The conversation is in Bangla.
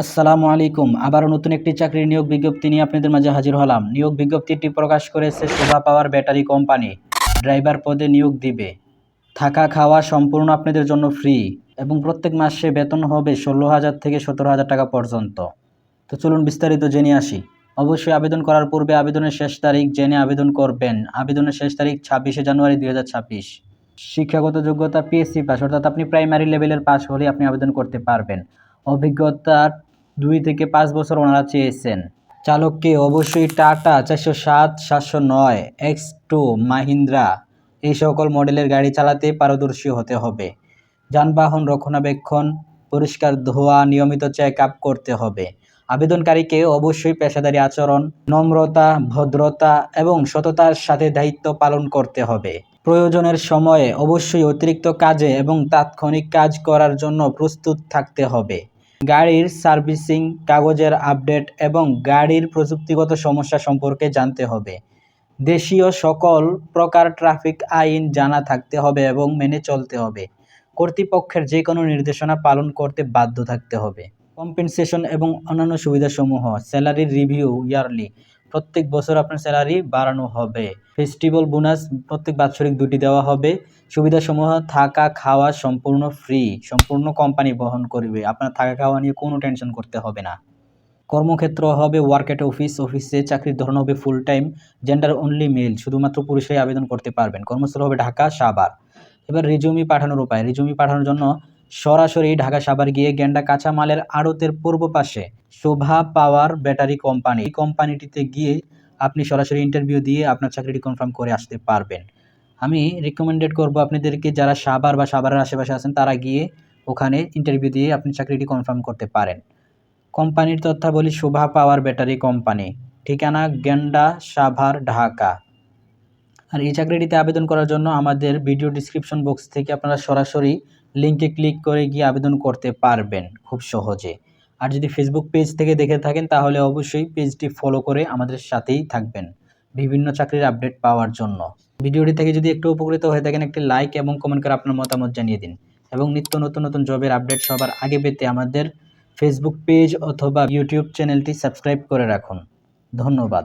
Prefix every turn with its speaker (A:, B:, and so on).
A: আসসালামু আলাইকুম। আবারও নতুন একটি চাকরির নিয়োগ বিজ্ঞপ্তি নিয়ে আপনাদের মাঝে হাজির হলাম। নিয়োগ বিজ্ঞপ্তিটি প্রকাশ করেছে Shobha power battery company. Driver পদে নিয়োগ দিবে। থাকা খাওয়া সম্পূর্ণ আপনাদের জন্য ফ্রি এবং প্রত্যেক মাসে বেতন হবে ষোলো হাজার থেকে সতেরো হাজার টাকা পর্যন্ত। তো চলুন বিস্তারিত জেনে আসি। অবশ্যই আবেদন করার পূর্বে আবেদনের শেষ তারিখ জেনে আবেদন করবেন। আবেদনের শেষ তারিখ ছাব্বিশে জানুয়ারি দুই হাজার ছাব্বিশ। শিক্ষাগত যোগ্যতা, পিএসসি পাস, অর্থাৎ আপনি প্রাইমারি লেভেলের পাস হলে আপনি আবেদন করতে পারবেন। অভিজ্ঞতা দুই থেকে পাঁচ বছর ওনারা চেয়েছেন। চালককে অবশ্যই টাটা চারশো সাত, সাতশো নয়, এক্স টু, মাহিন্দ্রা এই সকল মডেলের গাড়ি চালাতে পারদর্শী হতে হবে। যানবাহন রক্ষণাবেক্ষণ, পরিষ্কার ধোয়া, নিয়মিত চেক আপ করতে হবে। আবেদনকারীকে অবশ্যই পেশাদারী আচরণ, নম্রতা, ভদ্রতা এবং সততার সাথে দায়িত্ব পালন করতে হবে। প্রয়োজনের সময়ে অবশ্যই অতিরিক্ত কাজে এবং তাৎক্ষণিক কাজ করার জন্য প্রস্তুত থাকতে হবে। গাড়ির সার্ভিসিং, কাগজের আপডেট এবং গাড়ির প্রযুক্তিগত সমস্যা সম্পর্কে জানতে হবে। দেশীয় সকল প্রকার ট্রাফিক আইন জানা থাকতে হবে এবং মেনে চলতে হবে। কর্তৃপক্ষের যে কোনো নির্দেশনা পালন করতে বাধ্য থাকতে হবে। কম্পেনসেশন এবং অন্যান্য সুবিধাসমূহ স্যালারি রিভিউ ইয়ারলি প্রত্যেক বছর আপনার স্যালারি বাড়ানো হবে। ফেস্টিভ্যাল বোনাস প্রত্যেক বাৎসরিক দুটি দেওয়া হবে। সুবিধাসমূহ থাকা খাওয়া সম্পূর্ণ ফ্রি সম্পূর্ণ কোম্পানি বহন করবে। আপনার থাকা খাওয়া নিয়ে কোনো টেনশন করতে হবে না। কর্মক্ষেত্র হবে ওয়ার্ক এট অফিস অফিসে চাকরির ধরন হবে full time gender only male শুধুমাত্র পুরুষরাই আবেদন করতে পারবেন। কর্মস্থল হবে ঢাকা, সাভার। এবার রিজুমি পাঠানোর উপায় রিজুমি পাঠানোর জন্য সরাসরি ঢাকা সাভার গিয়ে গেন্ডা কাঁচামালের আড়তের পূর্ব পাশে শোভা পাওয়ার ব্যাটারি কোম্পানি। এই কোম্পানিটিতে গিয়ে আপনি সরাসরি ইন্টারভিউ দিয়ে আপনার চাকরিটি কনফার্ম করে আসতে পারবেন। আমি রিকমেন্ডেড করব আপনাদেরকে যারা সাভার বা সাভারের আশেপাশে আছেন, তারা গিয়ে ওখানে ইন্টারভিউ দিয়ে আপনি চাকরিটি কনফার্ম করতে পারেন। কোম্পানির তথ্যাবলী, শোভা পাওয়ার ব্যাটারি কোম্পানি। ঠিকানা গেন্ডা সাভার, ঢাকা। আর এই চাকরিটিতে আবেদন করার জন্য আমাদের ভিডিও ডিসক্রিপশন বক্স থেকে আপনারা সরাসরি লিঙ্কে ক্লিক করে গিয়ে আবেদন করতে পারবেন খুব সহজে। আর যদি ফেসবুক পেজ থেকে দেখে থাকেন, তাহলে অবশ্যই পেজটি ফলো করে আমাদের সাথেই থাকবেন বিভিন্ন চাকরির আপডেট পাওয়ার জন্য। ভিডিওটি থেকে যদি একটু উপকৃত হয়ে থাকেন, একটি লাইক এবং কমেন্ট করে আপনার মতামত জানিয়ে দিন এবং নিত্য নতুন নতুন জবের আপডেট সবার আগে পেতে আমাদের ফেসবুক পেজ অথবা ইউটিউব চ্যানেলটি সাবস্ক্রাইব করে রাখুন। ধন্যবাদ।